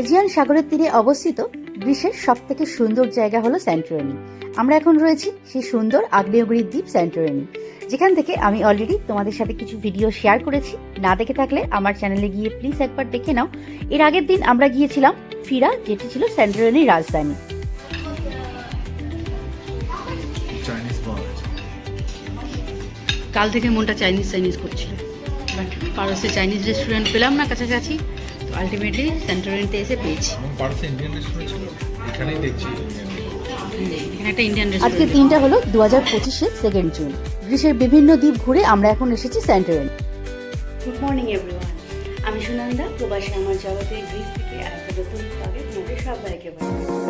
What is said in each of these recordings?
Aegean সাগরের তীরে অবস্থিত গ্রিসের সব থেকে সুন্দর জায়গা হলো স্যান্টোরিনি। আমরা এখন রয়েছি সেই সুন্দর আগ্নেয়গিরি দ্বীপ স্যান্টোরিনি যেখান থেকে আমি অলরেডি তোমাদের সাথে কিছু ভিডিও শেয়ার করেছি। না দেখে থাকলে আমার চ্যানেলে গিয়ে প্লিজ একবার দেখে নাও। এর আগের দিন আমরা গিয়েছিলাম ফিরা যেটি ছিল স্যান্টোরিনির রাজধানী। কাল থেকে মনটা চাইনিজ চাইনিজ করছিল। বাট পারসে চাইনিজ রেস্টুরেন্ট পেলাম না কাছাকাছি। আলটিমেটলি সেন্টারেন্টে এসে পেয়েছি ইন্ডিয়ান রেস্টুরেন্ট ছিল এখানেই দেখছি। একটা ইন্ডিয়ান আজকে তিনটা দিনটা হলো দু হাজার পঁচিশে সেকেন্ড জুন গ্রীষ্মের বিভিন্ন দ্বীপ ঘুরে আমরা এখন এসেছি স্যান্টোরিনি গুড মর্নিং এভরিওয়ান আমি সুনন্দা প্রবাসী আমার জগতে গ্রিস থেকে আর নতুন ব্লগে তোমাদের সবাইকে বলি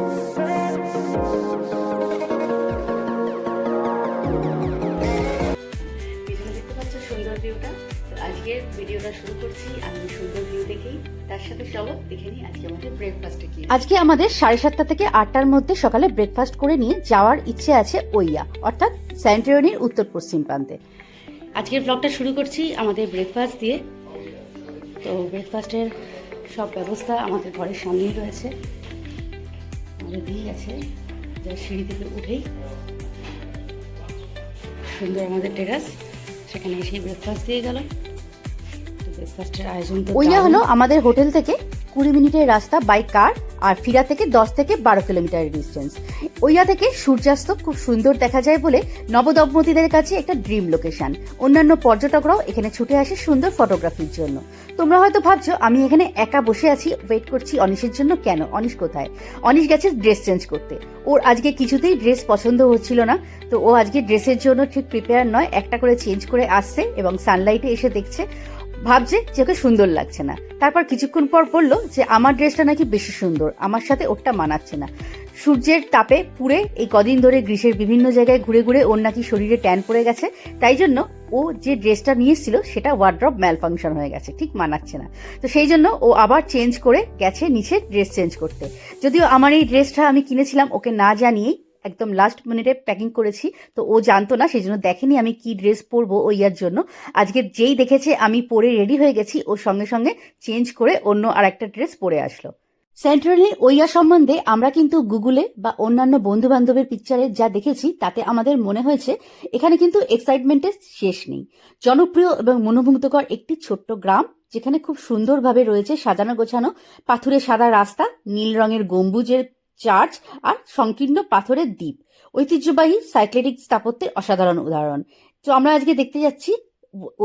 আজকের ভিডিওটা শুরু করছি। আমি সুন্দর ভিউ দেখেই। তার সাথে চলো দেখে নিই আজকে আমাদের ব্রেকফাস্টে কি আজকে আমাদের সাড়ে সাতটা থেকে আটটার মধ্যে সকালে ব্রেকফাস্ট করে নিয়ে যাওয়ার ইচ্ছে আছে ওইয়া অর্থাৎ স্যান্টোরিনির উত্তর পশ্চিম প্রান্তে। আজকের ব্লগটা শুরু করছি আমাদের ব্রেকফাস্ট দিয়ে। তো ব্রেকফাস্টের সব ব্যবস্থা আমাদের ঘরের সামনেই রয়েছে। আমাদের দিয়ে আছে। যা সিঁড়ি থেকে উঠেই সুন্দর আমাদের টেরাস সেখানে এসেই ব্রেকফাস্ট দিয়ে গেল ব্রেকফাস্টের আয়োজন দারুণ। হলো আমাদের হোটেল থেকে কুড়ি মিনিটের রাস্তা বাই কার আর ফিরা থেকে দশ থেকে বারো কিলোমিটার ডিস্টেন্স ওইয়া থেকে সূর্যাস্ত খুব সুন্দর দেখা যায় বলে নবদম্পতিদের কাছে একটা ড্রিম লোকেশন অন্যান্য পর্যটকরাও এখানে ছুটে আসে সুন্দর ফটোগ্রাফির জন্য। তোমরা হয়তো ভাবছ আমি এখানে একা বসে আছি ওয়েট করছি অনিশের জন্য কেন? অনিশ কোথায়? অনিশ গেছে ড্রেস চেঞ্জ করতে। ওর আজকে কিছুতেই ড্রেস পছন্দ হচ্ছিল না। তো ও আজকে ড্রেসের জন্য ঠিক প্রিপেয়ার নয় একটা করে চেঞ্জ করে আসছে এবং সানলাইটে এসে দেখছে। ভাবছে যে ওকে সুন্দর লাগছে না। তারপর কিছুক্ষণ পর বলল যে, আমার ড্রেসটা নাকি বেশি সুন্দর, আমার সাথে ওরটা মানাচ্ছে না। সূর্যের তাপে পুড়ে এই কদিন ধরে গ্রীষ্মের বিভিন্ন জায়গায় ঘুরে ঘুরে ওর নাকি শরীরে ট্যান পড়ে গেছে। তাই জন্য ও যে ড্রেসটা নিয়ে এসেছিল সেটা ওয়ার্ড্রপ ম্যাল ফাংশন হয়ে গেছে, ঠিক মানাচ্ছে না। তো সেই জন্য ও আবার চেঞ্জ করে গেছে নিচে ড্রেস চেঞ্জ করতে। যদিও আমার এই ড্রেসটা আমি কিনেছিলাম, ওকে না জানিয়েই একদম লাস্ট মিনিটে প্যাকিং করেছি। তো ও জানতো না সেই জন্য দেখেনি আমি কি ড্রেস পরবো ও ইয়ার জন্য। আজকে যেই দেখেছে আমি পরে রেডি হয়ে গেছি ওর সঙ্গে সঙ্গে চেঞ্জ করে অন্য আর একটা ড্রেস পরে আসলো। সেন্ট্রালি ওইয়া সম্বন্ধে আমরা কিন্তু গুগলে বা অন্যান্য বন্ধু বান্ধবের পিকচারে যা দেখেছি, তাতে আমাদের মনে হয়েছে, এখানে কিন্তু এক্সাইটমেন্টের শেষ নেই। জনপ্রিয় এবং মনোমুগ্ধকর একটি ছোট্ট গ্রাম, যেখানে খুব সুন্দরভাবে রয়েছে সাজানো গোছানো পাথুরে সাদা রাস্তা, নীল রঙের গম্বুজের চার্চ আর সংকীর্ণ পাথরের দ্বীপ। ঐতিহ্যবাহী সাইক্লেটিক স্থাপত্যের অসাধারণ উদাহরণ। তো আমরা আজকে দেখতে যাচ্ছি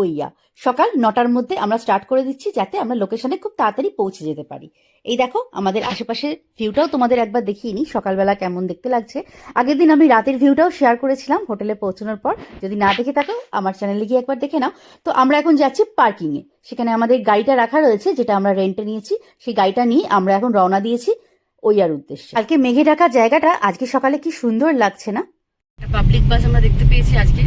ওইয়া। সকাল নটার মধ্যে আমরা স্টার্ট করে দিচ্ছি যাতে আমরা লোকেশনে খুব তাড়াতাড়ি পৌঁছে যেতে পারি। এই দেখো, আমাদের আশেপাশের ভিউটাও তোমাদের একবার দেখিয়ে নিই, সকালবেলা কেমন দেখতে লাগছে। আগের দিন আমি রাতের ভিউটাও শেয়ার করেছিলাম হোটেলে পৌঁছানোর পর। যদি না দেখে থাকো, আমার চ্যানেলে গিয়ে একবার দেখে নাও। তো আমরা এখন যাচ্ছি পার্কিংয়ে সেখানে আমাদের গাড়িটা রাখা রয়েছে, যেটা আমরা রেন্টে নিয়েছি। সেই গাড়িটা নিয়ে আমরা এখন রওনা দিয়েছি। ওইয়ার উদ্দেশ্যে। কালকে মেঘে ঢাকা জায়গাটা আজকে সকালে কি সুন্দর লাগছে না? পাবলিক বাস আমরা দেখতে পেয়েছি আজকে।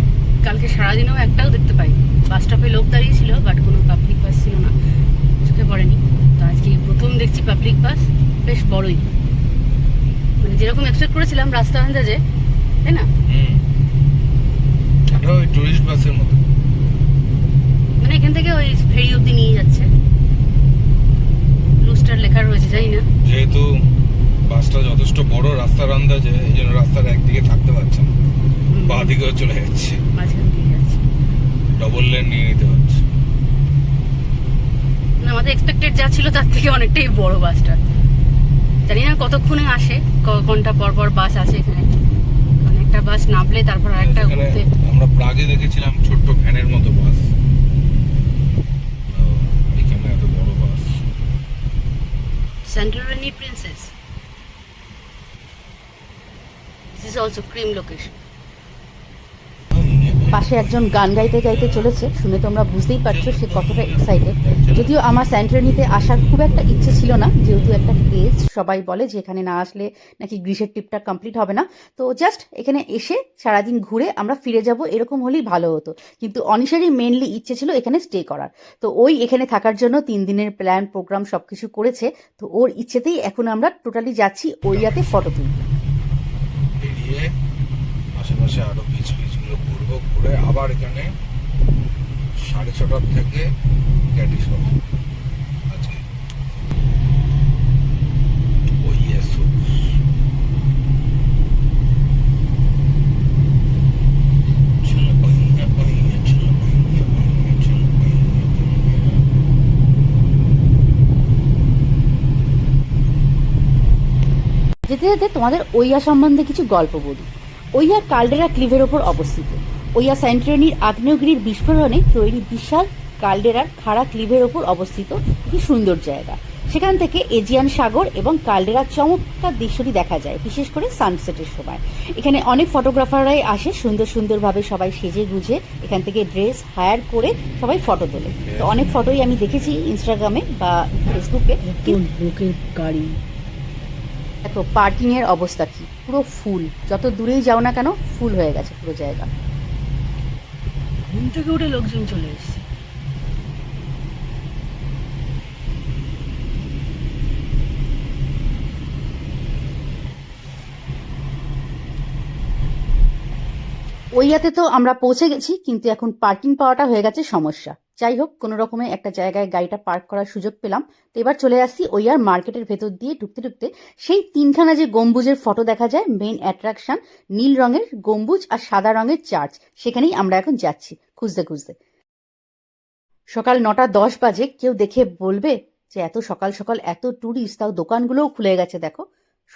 কালকে সারাদিনেও একটাও দেখতে পাই বাস স্টপে লোক দাঁড়িয়ে ছিল বাট কোনো পাবলিক বাস ছিল না। চোখে পড়েনি। তো আজকে প্রথম দেখছি পাবলিক বাস বেশ বড়ই। মানে যেরকম এক্সপেক্ট করেছিলাম রাস্তা আন্দাজে তাই না? ওই টুরিস্ট বাসের মতো। মানে এখান থেকে ওই ফেরি অব্দি নিয়ে যাচ্ছে। লুস্টার লেখা রয়েছে জানি না। যেহেতু বাসটা যথেষ্ট বড় রাস্তার আন্দাজে এই জন্য রাস্তার একদিকে থাকতে পারছে না। বা দিকেও চলে যাচ্ছে। ডবল লেন নিয়ে নিতে হচ্ছে। না আমাদের এক্সপেক্টেড যা ছিল তার থেকে অনেকটাই বড় বাসটা। জানি না কতক্ষণে আসে ক- ঘণ্টা পর পর বাস আছে এখানে। একটা বাস নামলে তারপর আরেকটা এখানে ঘুরতে। আমরা প্রাগে দেখেছিলাম ছোট্ট ভ্যানের মতো বাস। এখানে এত বড় বাস। Santorini Princess. Is also cream location. পাশে একজন গান গাইতে গাইতে চলেছে, শুনে তোমরা বুঝতেই পারছ সে কতটা এক্সাইটেড যদিও আমার স্যান্ট্রানিতে আসার খুব একটা ইচ্ছে ছিল না, যেহেতু একটা কেস সবাই বলে যে এখানে না আসলে নাকি গ্রীষ্মের ট্রিপটা কমপ্লিট হবে না। তো জাস্ট এখানে এসে সারাদিন ঘুরে আমরা ফিরে যাব, এরকম হলেই ভালো হতো। কিন্তু অনিশারই মেনলি ইচ্ছে ছিল এখানে স্টে করার। তো ওই এখানে থাকার জন্য তিন দিনের প্ল্যান প্রোগ্রাম সব কিছু করেছে। তো ওর ইচ্ছেতেই এখন আমরা টোটালি যাচ্ছি ওইয়াতে ফটো তুলতে। আশেপাশে আরও বীজ ফিচগুলো ঘুরবো, ঘুরে আবার এখানে সাড়ে ছটার থেকে যেতে যেতে তোমাদের ওইয়া সম্বন্ধে কিছু গল্প বলি। ওইয়া কালডেরা ক্লিভের ওপর অবস্থিত। ওইয়া স্যান্ট্রিয়নির আগ্নেয়গিরির বিস্ফোরণে তৈরি বিশাল কালডেরার খাড়া ক্লিভের ওপর অবস্থিত একটি সুন্দর জায়গা। সেখান থেকে এজিয়ান সাগর এবং কালডেরার চমৎকার দৃশ্যটি দেখা যায়, বিশেষ করে সানসেটের সময়। এখানে অনেক ফটোগ্রাফাররাই আসে, সুন্দর সুন্দরভাবে সবাই সেজে গুজে এখান থেকে ড্রেস হায়ার করে সবাই ফটো তোলে। তো অনেক ফটোই আমি দেখেছি ইনস্টাগ্রামে বা ফেসবুকে। গাড়ি দেখো পার্কিং এর অবস্থা কি? পুরো ফুল যত দূরেই যাও না কেন ফুল হয়ে গেছে পুরো জায়গা। ঘুম থেকে উঠে লোকজন চলে এসছে। ওইয়াতে তো আমরা পৌঁছে গেছি কিন্তু এখন পার্কিং পাওয়াটা হয়ে গেছে সমস্যা। যাই হোক কোনো রকমে একটা জায়গায় গাড়িটা পার্ক করার সুযোগ পেলাম। তো এবার চলে আসছি ওই আর মার্কেটের ভেতর দিয়ে ঢুকতে ঢুকতে। সেই তিনখানা যে গম্বুজের ফটো দেখা যায় মেইন অ্যাট্রাকশন নীল রঙের গম্বুজ আর সাদা রঙের চার্চ। সেখানেই আমরা এখন যাচ্ছি, খুঁজতে খুঁজতে। সকাল নটা দশ বাজে, কেউ দেখে বলবে যে এত সকাল সকাল এত ট্যুরিস্ট তাও দোকানগুলোও খুলে গেছে, দেখো।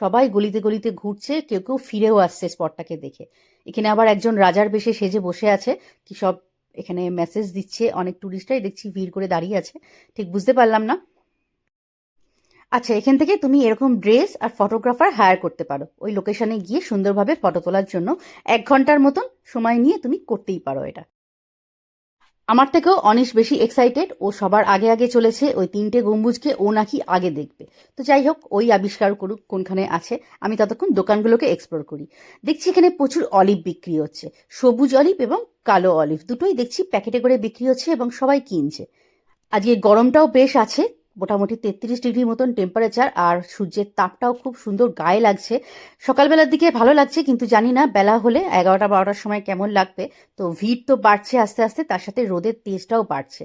সবাই গলিতে গলিতে ঘুরছে, কেউ কেউ ফিরেও আসছে স্পটটাকে দেখে। এখানে আবার একজন রাজার বেশে সেজে বসে আছে, কি সব এখানে মেসেজ দিচ্ছে, অনেক ট্যুরিস্টরাই দেখছি ভিড় করে দাঁড়িয়ে আছে। ঠিক বুঝতে পারলাম না? আচ্ছা এখান থেকে তুমি এরকম ড্রেস আর ফটোগ্রাফার হায়ার করতে পারো। ওই লোকেশনে গিয়ে সুন্দরভাবে ফটো তোলার জন্য এক ঘণ্টার মতন সময় নিয়ে তুমি করতেই পারো এটা। আমার থেকেও অনিশ বেশি এক্সাইটেড ও সবার আগে আগে চলেছে, ওই তিনটে গম্বুজকে ও নাকি আগে দেখবে। তো যাই হোক, ওই আবিষ্কার করুক, কোনখানে আছে, আমি ততক্ষণ দোকানগুলোকে এক্সপ্লোর করি। দেখছি এখানে প্রচুর অলিভ বিক্রি হচ্ছে, সবুজ অলিভ এবং কালো অলিভ দুটোই দেখছি প্যাকেটে করে বিক্রি হচ্ছে এবং সবাই কিনছে। আজকে গরমটাও বেশ আছে মোটামুটি তেত্রিশ ডিগ্রি মতন টেম্পারেচার আর সূর্যের তাপটাও খুব সুন্দর গায়ে লাগছে। সকালবেলার দিকে ভালো লাগছে কিন্তু জানি না, বেলা হলে এগারোটা বারোটার সময় কেমন লাগবে। তো ভিড় তো বাড়ছে আস্তে আস্তে, তার সাথে রোদের তেজটাও বাড়ছে।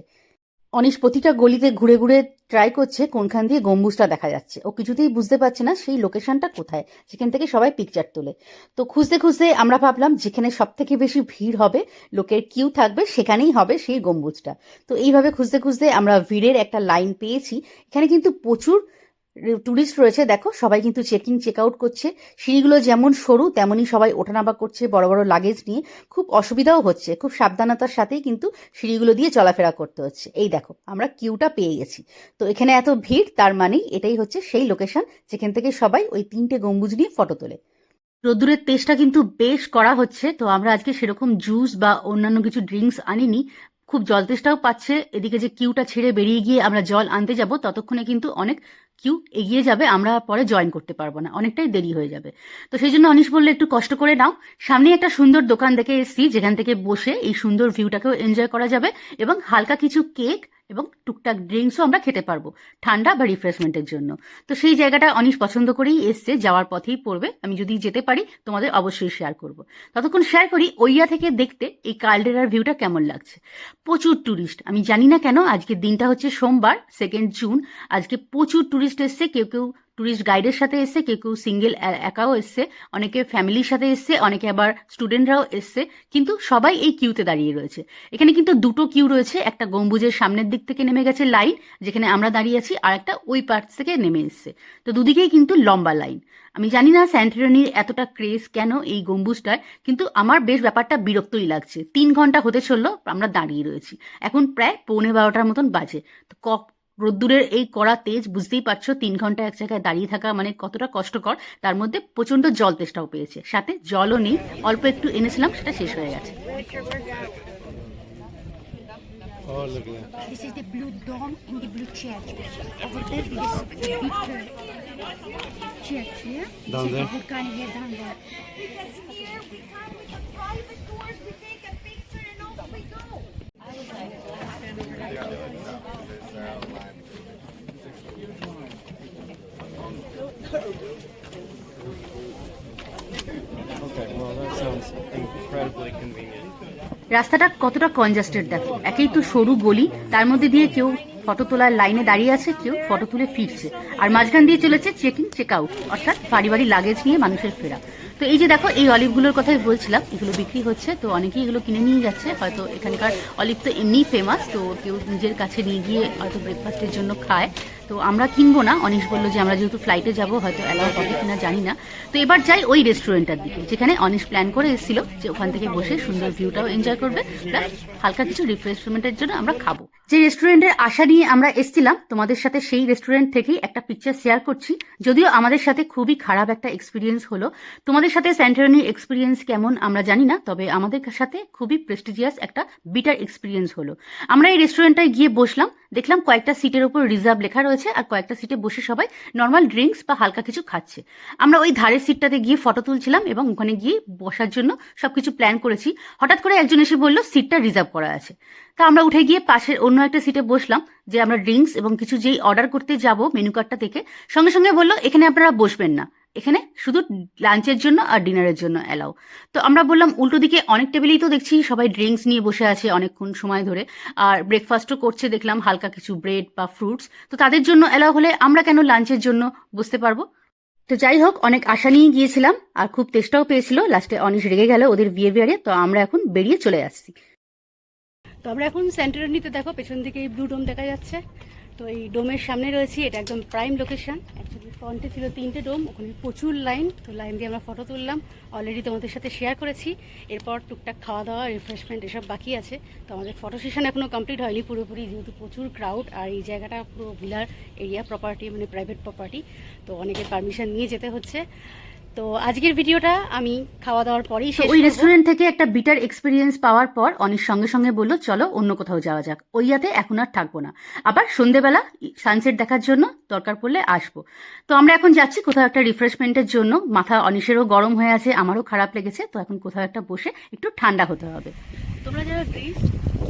অনিশ প্রতিটা গলিতে ঘুরে ঘুরে ট্রাই করছে কোনখান দিয়ে গম্বুজটা দেখা যাচ্ছে। ও কিছুতেই বুঝতে পারছে না সেই লোকেশনটা কোথায় সেখান থেকে সবাই পিকচার তোলে। তো খুঁজতে খুঁজতে আমরা ভাবলাম যেখানে সব থেকে বেশি ভিড় হবে, লোকের কিউ থাকবে সেখানেই হবে সেই গম্বুজটা। তো এইভাবে খুঁজতে খুঁজতে আমরা ভিড়ের একটা লাইন পেয়েছি। এখানে কিন্তু প্রচুর টুরিস্ট রয়েছে, দেখো, সবাই কিন্তু চেকিং চেক আউট করছে। সিঁড়িগুলো যেমন সরু, তেমনই সবাই ওঠানামা করছে, বড় বড় লাগেজ নিয়ে। খুব অসুবিধাও হচ্ছে, খুব সাবধানতার সাথেই কিন্তু সিঁড়িগুলো দিয়ে চলাফেরা করতে হচ্ছে। এই দেখো, আমরা কিউটা পেয়ে গেছি। তো এখানে এত ভিড়, তার মানেই এটাই হচ্ছে সেই লোকেশন যেখান থেকে সবাই ওই তিনটে গম্বুজ নিয়ে ফটো তোলে। রোদ্দুরের তেজটা কিন্তু বেশ করা হচ্ছে, তো আমরা আজকে সেরকম জুস বা অন্যান্য কিছু ড্রিঙ্কস আনিনি। খুব জল তেষ্টাও পাচ্ছে, এদিকে যে কিউটা ছেড়ে বেরিয়ে গিয়ে আমরা জল আনতে যাব, ততক্ষণে কিন্তু অনেক কিউ এগিয়ে যাবে, আমরা পরে জয়েন করতে পারব না। অনেকটাই দেরি হয়ে যাবে। তো সেই জন্য অনিশ বললে, একটু কষ্ট করে নাও। সামনে একটা সুন্দর দোকান দেখে এসছি, যেখান থেকে বসে এই সুন্দর ভিউটাকেও এনজয় করা যাবে এবং হালকা কিছু কেক এবং টুকটাক ড্রিঙ্কসও আমরা খেতে পারব। ঠান্ডা বা রিফ্রেশমেন্টের জন্য। তো সেই জায়গাটা অনিশ পছন্দ করেই এসছে, যাওয়ার পথেই পড়বে। আমি যদি যেতে পারি, তোমাদের অবশ্যই শেয়ার করব। ততক্ষণ শেয়ার করি ওইয়া থেকে দেখতে এই কালডেরার ভিউটা কেমন লাগছে। প্রচুর ট্যুরিস্ট আমি জানি না কেন, আজকের দিনটা হচ্ছে সোমবার সেকেন্ড জুন আজকে প্রচুর ট্যুরিস্ট এসছে, কেউ কেউ ট্যুরিস্ট গাইডের সাথে এসছে, কেউ কেউ সিঙ্গেল একাও এসছে, অনেকে ফ্যামিলির সাথে এসছে, অনেকে আবার স্টুডেন্টরাও এসছে, কিন্তু সবাই এই কিউতে দাঁড়িয়ে রয়েছে। এখানে কিন্তু দুটো কিউ রয়েছে, একটা গম্বুজের সামনের দিক থেকে নেমে গেছে লাইন যেখানে আমরা দাঁড়িয়ে আছি, আর একটা ওই পার্ট থেকে নেমে এসছে। তো দুদিকেই কিন্তু লম্বা লাইন আমি জানি না স্যান্টরিনির এতটা ক্রেজ কেন এই গম্বুজটায়, কিন্তু আমার বেশ ব্যাপারটা বিরক্তই লাগছে। তিন ঘণ্টা হতে চলল, আমরা দাঁড়িয়ে রয়েছি। এখন প্রায় পৌনে বারোটার মতন বাজে। তো রোদ্দুরের এই কড়া তেজ বুঝতেই পারছ তিন ঘণ্টা এক জায়গায় দাঁড়িয়ে থাকা মানে কতটা কষ্টকর। তার মধ্যে প্রচণ্ড জল তেষ্টাও পেয়েছে। সাথে জলও নেই অল্প একটু এনেছিলাম সেটা শেষ হয়ে গেছে। রাস্তাটা কতটা কনজাস্টেড দেখো। একেই তো সরু গলি, তার মধ্যে দিয়ে কেউ ফটো তোলার লাইনে দাঁড়িয়ে আছে, কেউ ফটো তুলে ফিরছে। আর মাঝখান দিয়ে চলেছে চেকিং চেক আউট অর্থাৎ বাড়ি বাড়ি লাগেজ নিয়ে মানুষের ফেরা। তো এই যে দেখো, এই অলিভগুলোর কথাই বলছিলাম, এগুলো বিক্রি হচ্ছে, তো অনেকেই এগুলো কিনে নিয়ে যাচ্ছে। হয়তো এখানকার অলিভ তো এমনিই ফেমাস তো কেউ নিজের কাছে নিয়ে গিয়ে হয়তো ব্রেকফাস্টের জন্য খায়। তো আমরা কিনবো না। অনিশ বলল যে আমরা যেহেতু ফ্লাইটে যাব, হয়তো অ্যালাউ হবে কিনা জানি না। তো এবার যাই ওই রেস্টুরেন্টটার দিকে, যেখানে অনিশ প্ল্যান করে এসেছিল যে ওখান থেকে বসে সুন্দর ভিউটাও এনজয় করবে। প্লাস হালকা কিছু রিফ্রেশমেন্টের জন্য আমরা খাব। যে রেস্টুরেন্টের আশা নিয়ে আমরা এসেছিলাম, তোমাদের সাথে সেই রেস্টুরেন্ট থেকেই একটা পিকচার শেয়ার করছি। যদিও আমাদের সাথে খুবই খারাপ একটা এক্সপিরিয়েন্স হলো। তোমাদের সাথে স্যান্টারনির এক্সপিরিয়েন্স কেমন আমরা জানি না, তবে আমাদের সাথে খুবই প্রেস্টিজিয়াস একটা বিটার এক্সপিরিয়েন্স হলো। আমরা এই রেস্টুরেন্টটায় গিয়ে বসলাম। দেখলাম কয়েকটা সিটের উপর রিজার্ভ লেখা রয়েছে আর কয়েকটা সিটে বসে সবাই নর্মাল ড্রিঙ্কস বা হালকা কিছু খাচ্ছে। আমরা ওই ধারের সিটটাতে গিয়ে ফটো তুলছিলাম এবং ওখানে গিয়ে বসার জন্য সবকিছু প্ল্যান করেছি। হঠাৎ করে একজন এসে বলল, সিটটা রিজার্ভ করা আছে। তা আমরা উঠে গিয়ে পাশের অন্য একটা সিটে বসলাম, যে আমরা ড্রিঙ্কস এবং কিছু যেই অর্ডার করতে যাব মেনু কার্ডটা থেকে, সঙ্গে সঙ্গে বলল, এখানে আপনারা বসবেন না। এখানে শুধু লাঞ্চের জন্য আর ডিনারের জন্য অ্যালাউ তো আমরা বললাম, উল্টো দিকে অনেক টেবিলেই তো দেখছি সবাই ড্রিঙ্কস নিয়ে বসে আছে অনেকক্ষণ সময় ধরে। আর ব্রেকফাস্টও করছে, দেখলাম হালকা কিছু ব্রেড বা ফ্রুটস। তো তাদের জন্য অ্যালাউ হলে আমরা কেন লাঞ্চের জন্য বসতে পারব? তো যাই হোক, অনেক আশা নিয়ে গিয়েছিলাম আর খুব তেষ্টাও পেয়েছিল। লাস্টে অনিশ রেগে গেল ওদের বিহেভিয়ারে তো আমরা এখন বেরিয়ে চলে আসছি। তো আমরা এখন সেন্টারনিতে দেখো, পেছন দিকে এই ব্লু ডোম দেখা যাচ্ছে। তো এই ডোমের সামনে রয়েছি, এটা একদম প্রাইম লোকেশন অ্যাকচুয়ালি ফ্রন্টে ছিল তিনটে ডোম, ওখানে প্রচুর লাইন তো লাইন দিয়ে আমরা ফটো তুললাম। অলরেডি তোমাদের সাথে শেয়ার করেছি। এরপর টুকটাক খাওয়া দাওয়া রিফ্রেশমেন্ট এসব বাকি আছে। তো আমাদের ফটো সেশন এখনও কমপ্লিট হয়নি পুরোপুরি, যেহেতু প্রচুর ক্রাউড আর এই জায়গাটা পুরো ভিলার এরিয়া প্রপার্টি মানে প্রাইভেট প্রপার্টি তো অনেকের পারমিশন নিয়ে যেতে হচ্ছে। তো আজকের ভিডিওটা আমি খাওয়া দাওয়ার পরেই শেষ ওই রেস্টুরেন্ট থেকে একটা বিটার এক্সপিরিয়েন্স পাওয়ার পর অনির সঙ্গে সঙ্গে বলল চলো অন্য কোথাও যাওয়া যাক। ওই ওইয়াতে এখন আর থাকব না। আবার সন্ধেবেলা সানসেট দেখার জন্য দরকার পড়লে আসব। তো আমরা এখন যাচ্ছি কোথাও একটা রিফ্রেশমেন্টের জন্য। মাথা অনিশেরও গরম হয়ে আছে আমারও খারাপ লেগেছে। তো এখন কোথাও একটা বসে একটু ঠান্ডা হতে হবে। তোমরা যারা গ্রিস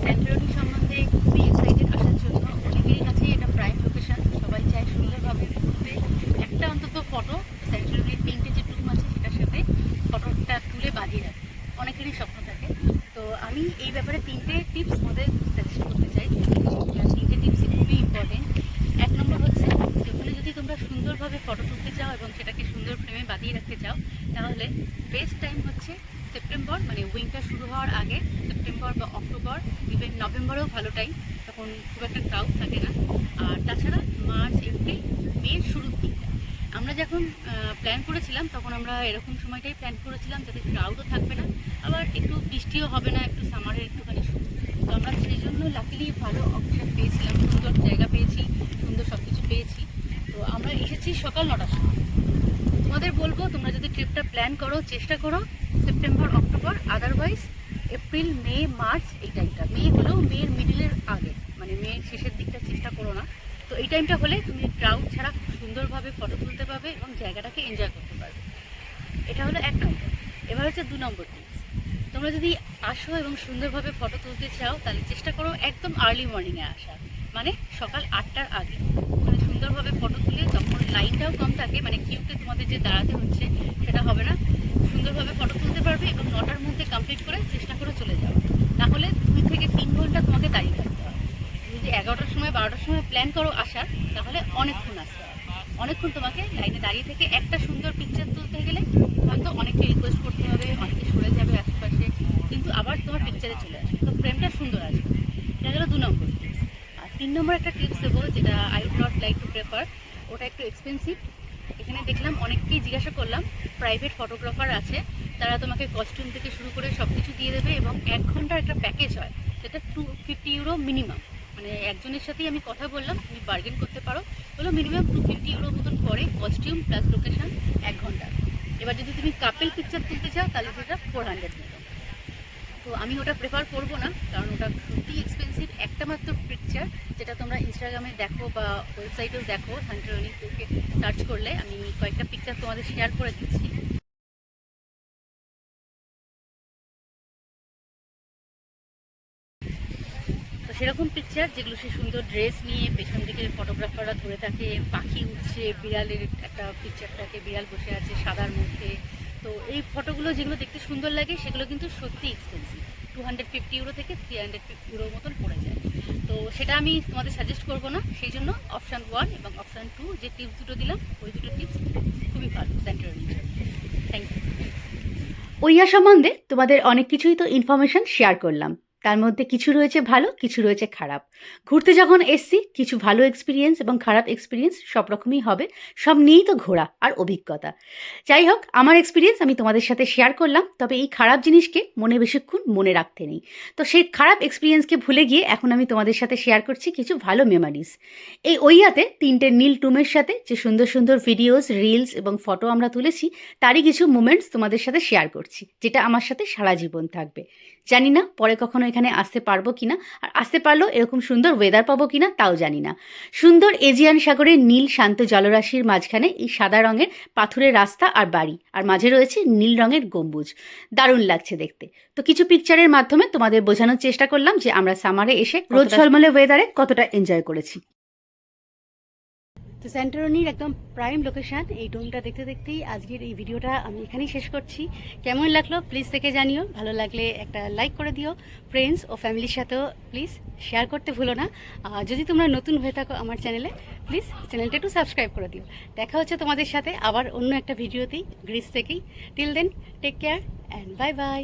সেন্ট্রালি সম্বন্ধে খুবই এক্সাইটেড আসার জন্য অনেকেরই কাছে এটা প্রাইম লোকেশন সবাই চায় সুন্দরভাবে ঘুরতে। একটা অন্তত ফটো সেন্ট্রালির তিনটে যে টুম আছে সেটার সাথে ফটোটা তুলে বাঁধিয়ে রাখে অনেকেরই স্বপ্ন থাকে তো আমি এই ব্যাপারে তিনটে টিপস তোমাদের সাজেস্ট করতে চাই। তিনটে টিপসই খুবই ইম্পর্টেন্ট এক নম্বর হচ্ছে যে ওখানে যদি তোমরা সুন্দরভাবে ফটো তুলতে চাও এবং সেটাকে সুন্দর ফ্রেমে বাঁধিয়ে রাখতে চাও, তাহলে বেস্ট টাইম হচ্ছে সেপ্টেম্বর মানে উইন্টার শুরু হওয়ার আগে সেপ্টেম্বর বা অক্টোবর ইভেন নভেম্বরেও ভালো টাইম তখন খুব একটা ক্রাউড থাকে না। আর তাছাড়া মার্চ এপ্রিল মের শুরুর দিকটা আমরা যখন প্ল্যান করেছিলাম তখন আমরা এরকম সময়টাই প্ল্যান করেছিলাম যাতে ক্রাউডও থাকবে না। আবার একটু বৃষ্টিও হবে না, একটু সামারের একটুখানি তো আমরা সেই জন্য লাকিলি ভালো অপশন পেয়েছিলাম, সুন্দর জায়গা পেয়েছি, সুন্দর সব কিছু পেয়েছি। তো আমরা এসেছি সকাল নটার সময়। তোমাদের বলব, তোমরা যদি ট্রিপটা প্ল্যান করো, চেষ্টা করো September October otherwise April May March এই টাইমটা মে হলেও মেয়ের মিডিলের আগে মানে মেয়ের শেষের দিকটা চেষ্টা করো না। তো এই টাইমটা হলে তুমি ক্রাউড ছাড়া খুব সুন্দরভাবে ফটো তুলতে পারবে এবং জায়গাটাকে এনজয় করতে এটা হলো এক নম্বর। এবার হচ্ছে দু নম্বর টিপস তোমরা যদি আসো এবং সুন্দরভাবে ফটো তুলতে চাও, তাহলে চেষ্টা করো একদম আর্লি মর্নিংয়ে আসার। মানে সকাল আটটার আগে। ওখানে সুন্দরভাবে ফটো তুলে তখন লাইনটাও কম থাকে মানে কিউতে তোমাদের যে দাঁড়াতে হচ্ছে, সেটা হবে না। সুন্দরভাবে ফটো তুলতে পারবে এবং নটার মধ্যে কমপ্লিট করে চেষ্টা করে চলে যাও। তাহলে দুই থেকে তিন ঘণ্টা তোমাকে দাঁড়িয়ে থাকতে হবে। যদি এগারোটার সময়, বারোটার সময় প্ল্যান করো আসার, তাহলে অনেকক্ষণ আসতে হবে অনেকক্ষণ তোমাকে লাইনে দাঁড়িয়ে থেকে একটা সুন্দর পিকচার তুলতে গেলে হয়তো অনেককে রিকোয়েস্ট করতে হবে, অনেকে সরে যাবে আশেপাশে, কিন্তু আবার তোমার পিকচারে চলে আসবে। তো ফ্রেমটা সুন্দর আসবে। এটা গেলো দু নম্বর আর তিন নম্বর একটা টিপস দেবো যেটা I would not like to prefer ওটা একটু এক্সপেন্সিভ এখানে দেখলাম অনেককেই জিজ্ঞাসা করলাম প্রাইভেট ফটোগ্রাফার আছে, তারা তোমাকে কস্টিউম থেকে শুরু করে সব কিছু দিয়ে দেবে এবং এক ঘণ্টার একটা প্যাকেজ হয় সেটা টু ফিফটি ইউরো মিনিমাম মানে একজনের সাথেই আমি কথা বললাম, তুমি বার্গেন করতে পারো। বলো মিনিমাম টু ফিফটি ইউরো মতন পরে কস্টিউম প্লাস লোকেশন এক ঘণ্টা। এবার যদি তুমি কাপেল পিকচার তুলতে চাও, তাহলে সেটা ফোর হান্ড্রেড নেবে তো আমি ওটা প্রেফার করব না, কারণ ওটা সত্যি এক্সপেন্সিভ একটা মাত্র পিকচার যেটা তোমরা ইনস্টাগ্রামে দেখো বা ওয়েবসাইটেও দেখো সান্ট্রোনিকে সার্চ করলে আমি কয়েকটা পিকচার তোমাদের শেয়ার করে দিচ্ছি। সেরকম পিকচার যেগুলো সে সুন্দর ড্রেস নিয়ে পেছন দিকে ফটোগ্রাফাররা ধরে থাকে, পাখি উঠছে বিড়ালের একটা পিকচার থাকে বিড়াল বসে আছে সাদার মধ্যে। তো এই ফটোগুলো যেগুলো দেখতে সুন্দর লাগে, সেগুলো কিন্তু সত্যি expensive two hundred fifty euro থেকে থ্রি হান্ড্রেড ফিফটি ইউরোর মতন পড়ে যায়। তো সেটা আমি তোমাদের সাজেস্ট করব না। সেই জন্য অপশান ওয়ান এবং অপশান টু যে টিপস দুটো দিলাম, ওই দুটো টিপস খুবই ভালো সেন্টারনির জন্য থ্যাংক ইউ ওইয়া সম্বন্ধে তোমাদের অনেক কিছুই তো ইনফরমেশন শেয়ার করলাম। তার মধ্যে কিছু রয়েছে ভালো, কিছু রয়েছে খারাপ। ঘুরতে যখন এসছি, কিছু ভালো এক্সপিরিয়েন্স এবং খারাপ এক্সপিরিয়েন্স সব রকমই হবে। সব নিয়েই তো ঘোরা আর অভিজ্ঞতা। যাই হোক, আমার এক্সপিরিয়েন্স আমি তোমাদের সাথে শেয়ার করলাম, তবে এই খারাপ জিনিসকে মনে বেশিক্ষণ মনে রাখতে নেই। তো সেই খারাপ এক্সপিরিয়েন্সকে ভুলে গিয়ে এখন আমি তোমাদের সাথে শেয়ার করছি কিছু ভালো মেমারিজ এই ওইয়াতে তিনটে নীল টুমের সাথে যে সুন্দর সুন্দর ভিডিওস রিলস এবং ফটো আমরা তুলেছি, তারই কিছু মুমেন্টস তোমাদের সাথে শেয়ার করছি, যেটা আমার সাথে সারা জীবন থাকবে। জানি না পরে কখনো এখানে আসতে পারব কিনা, আর আসতে পারলেও এরকম সুন্দর ওয়েদার পাবো কিনা তাও জানি না। সুন্দর এজিয়ান সাগরের নীল শান্ত জলরাশির মাঝখানে এই সাদা রঙের পাথুরের রাস্তা আর বাড়ি, আর মাঝে রয়েছে নীল রঙের গম্বুজ। দারুণ লাগছে দেখতে। তো কিছু পিকচারের মাধ্যমে তোমাদের বোঝানোর চেষ্টা করলাম যে আমরা সামারে এসে রোদ ঝলমলে ওয়েদারে কতটা এনজয় করেছি। তো স্যান্টোরনির একদম প্রাইম লোকেশান এই ডোমটা দেখতে দেখতেই আজকের এই ভিডিওটা আমি এখানেই শেষ করছি। কেমন লাগল প্লিজ থেকে জানিও, ভালো লাগলে একটা লাইক করে দিও। ফ্রেন্ডস ও ফ্যামিলির সাথেও প্লিজ শেয়ার করতে ভুলো না। আর যদি তোমরা নতুন হয়ে থাকো আমার চ্যানেলে প্লিজ চ্যানেলটা একটু সাবস্ক্রাইব করে দিও। দেখা হচ্ছে তোমাদের সাথে আবার অন্য একটা ভিডিওতেই গ্রিস থেকেই। Till then take care and bye bye